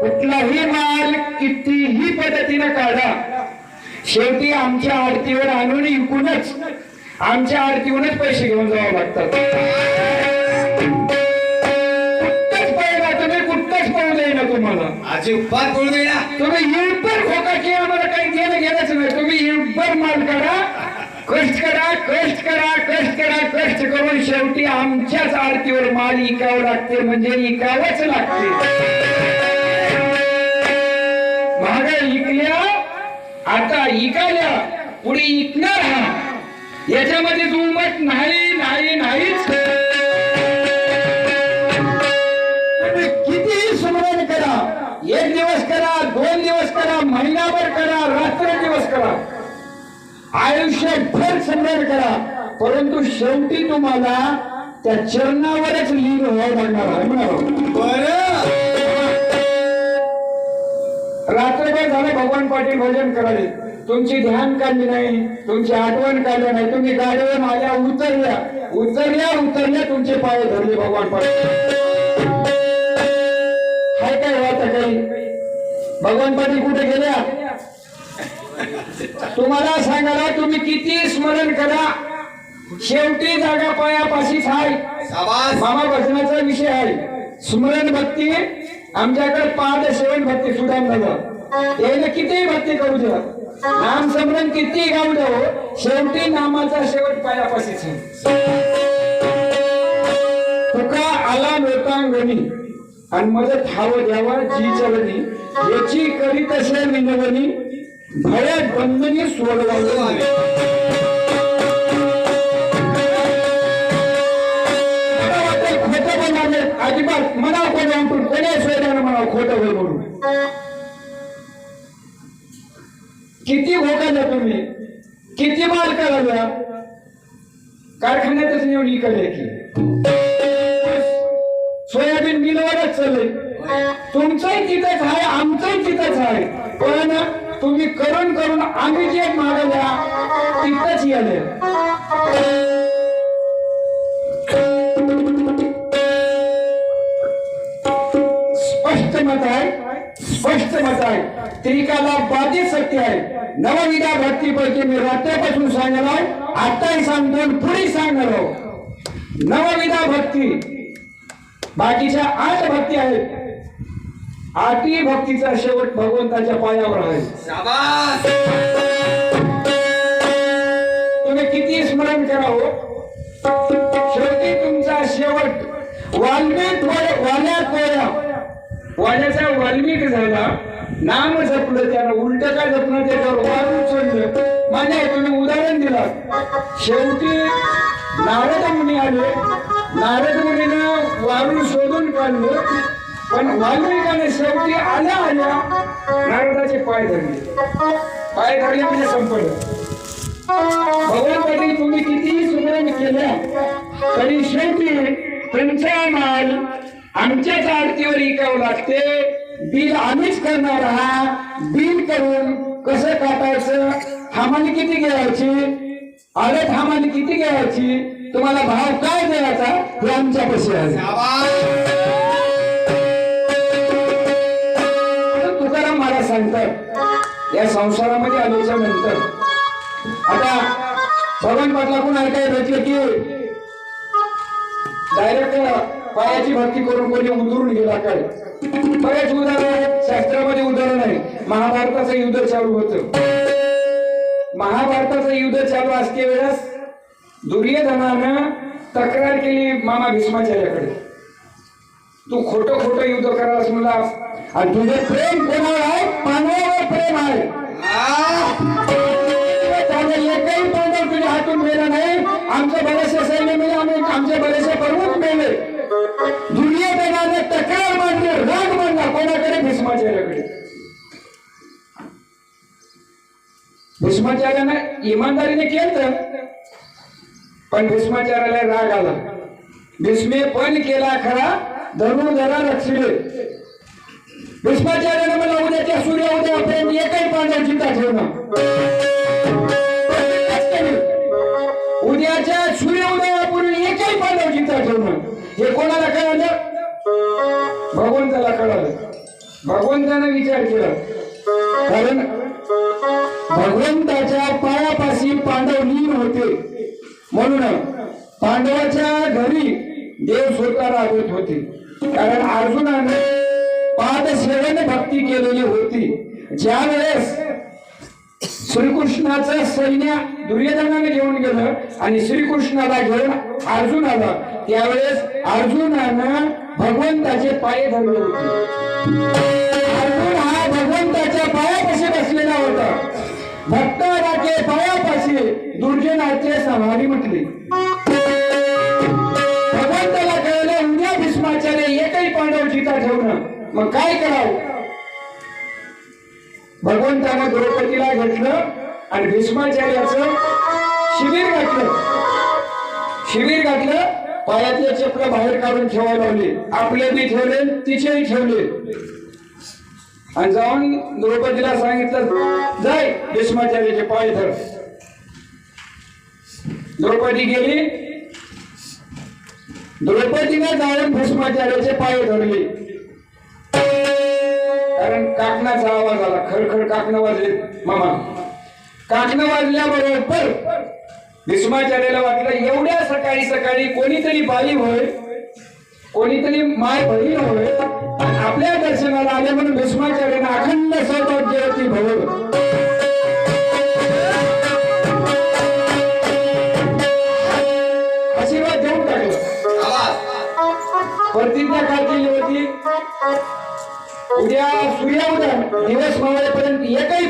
कुठलाही माल कितीही पद्धतीनं काढा. शेवटी आमच्या आरतीवर आणून विकूनच आमच्या आरतीवरूनच पैसे घेऊन जावं लागतात कुठंच तुम्ही कुठंच देईना तुम्हाला. अजिबात बोलू तुम्ही खोका की आम्हाला काही घेणं घेणंच नाही. तुम्ही माल करा कष्ट करा कष्ट करा शेवटी आमच्याच आरतीवर माल इकावं लागते म्हणजे इकावंच लागते. महागाई इकल्या आता इकाल्या पुढे इकणार हा. याच्यामध्ये दुमट नाही नाही नाहीच. कितीही स्मरण करा एक दिवस करा दोन दिवस करा महिनाभर करा रात्र दिवस करा. आयुष्यभर स्मरण करा. परंतु शेवटी तुम्हाला त्या चरणावरच लीन व्हावं लागणार आहे. म्हणावं. रात्रभर झालं भगवान पाटील भजन करायले तुमची ध्यान काढली नाही तुमची आठवण काढली नाही. तुम्ही गाडीवर माझ्या उतरल्या उतरल्या उतरल्या तुमचे पाय धरले भगवान पाटील. हाय काय वाटत काही? भगवान पाटील कुठे गेल्या? तुम्हाला सांगायला तुम्ही किती स्मरण करा. शेवटी जागा पायापाशीच आहे मामा भजनाचा विषय आहे. स्मरण भक्ती आमच्याकडे पाद सेवन भक्ती सुदाम दादा याने कितीही भक्ती करू द्या. नाम स्मरण किती गाऊ द्यावं शेवटी नामाचा शेवट पायापाशीच आहे. तुका आला लोकांगणी. आणि मदत हवं द्यावा जी चलनी. याची करीत असे विनवणी भयात बंधनी सोडवावी किती भोगायला तुम्ही? किती माल करायला कारखान्यातच नेऊन इकडे की. सोयाबीन मिलवरच चालले तुमचंही तिथंच आहे आमचंही तिथंच आहे. पण तुम्ही करून करून आम्ही जे मागल्या तिथंच याले स्पष्ट मत आहे. त्रिकाला बाधित सत्य आहे. नवविधा भक्तीपैकी मी रात्रीपासून सांगणार आताही सांगतो पुढे सांगणार आहोत. नवविधा भक्ती बाकीच्या आठ भक्ती आहेत. आठही भक्तीचा शेवट भगवंताच्या पायावर आहे. तुम्ही किती स्मरण करावं शेवटी तुमचा शेवट वाल्मिक वय- वाल्यात वाड्याचा वाल्याचा वाल्मिक झाला. नाम जपलं त्यानं उलट काय जपलं त्याच्यावर? वाल उचललं मान्य आहे, तुम्ही उदाहरण दिला. शेवटी नारद मुनी आले. नारद मुनीनं वाळू शोधून काढलं. पण वाल्मिकाने शेवटी आल्या आल्या नारदाचे पाय धरले. पाय धरले म्हणजे संपलं. भगवान तुम्ही कितीही सुधारण केल्या तरी शेवटी तुमचा माल आमच्याच आरतीवर इकावं लागते. बिल आम्हीच करणार आहात. बिल करून कसं काटायचं हमाली किती घ्यायची? अरे हमाली किती घ्यायची? तुम्हाला भाव काय द्यायचा? हे आमच्या पैसे आहे. तुकाराम महाराज सांगतात. या संसारामध्ये आल्याच्यानंतर. आता भगवान पाटलाकडून ऐकायला भेटलं की डायरेक्ट पायाची भक्ती करून कोणी उतरून गेला काय? बरेच उदाहरण आहेत शास्त्रामध्ये उदाहरण आहे. महाभारताचं युद्ध चालू होतं. महाभारताचं युद्ध चालू असते वेळेस दुर्योधनानं तक्रार केली मामा भीष्माचार्याकडे. तू खोटं खोटं युद्ध करास मला आणि तुझे प्रेम कोणावर आहे? पांडवावर प्रेम आहे. एकही पांडव तुझ्या हातून मेला नाही. आमच्या बरेचसे सैन्य मिळाले आम्ही आमचे बरेचसे प्रमुख दुर्योधनाने तक्रार मांडली राग मांडला कोणाकडे भीष्माचार्याकडे भीष्माचार्यानं इमानदारीने केलं पण भीष्माचार्याला राग आला. भीष्मे पण केला खरा धनुर्धरा लक्ष्मी भीष्माचार्याने मला उद्याच्या सूर्य उद्या प्रेम एकही पांडव चिंता ठेवणार उद्याच्या सूर्य उदयापूर्वी नाही पांडव गीता ठेवणं हे कोणाला कळालं? भगवंताला कळालं. भगवंतानं विचार केला. कारण भगवंताच्या पायापाशी पांडव लीन होते. म्हणून पांडवाच्या घरी देव स्वतः राबवत होते. कारण अर्जुनाने पाद भक्ती केलेली होती. ज्या वेळेस श्रीकृष्णाचं सैन्य दुर्योधनाने घेऊन गेलं आणि श्रीकृष्णाला घेऊन अर्जुन आला. त्यावेळेस अर्जुनानं भगवंताचे पाय धरले होते. अर्जुन हा भगवंताच्या पायापाशी बसलेला होता. भक्ताराचे पायापाशी दुर्जनाचे समाधी म्हटले. भगवंताला कळलं उद्या भीष्माचार्य एकही पांडव जिता ठेवणं मग काय करावं? भगवंतानं द्रौपदीला घेतलं आणि भीष्माचार्याचं शिबिर घातलं शिबिर घातलं पायातले चक्र बाहेर काढून ठेवायला लावले. आपले बी ठेवले तिचेही ठेवले. आणि जाऊन द्रौपदीला सांगितलं जाय भीष्माचार्याचे पाय धर. द्रौपदी गेली. द्रौपदीने जाऊन भीष्माचार्याचे पाय धरले. काकणाचा आवाज आला खडखड काकणं वाजले. मामा. काकणं वाजल्याबरोबर भीष्माचार्याला वाटलं एवढ्या सकाळी सकाळी कोणीतरी बाई होय कोणीतरी माय बहीण होय आपल्या दर्शनाला आले म्हणून भीष्माचार्यानं अखंड सौभाग्यवती भव. आशीर्वाद देऊन टाकलं. आवाज. प्रतिज्ञा काय केली होती? उद्या सूर्योदय दिवस मावळेपर्यंत एकही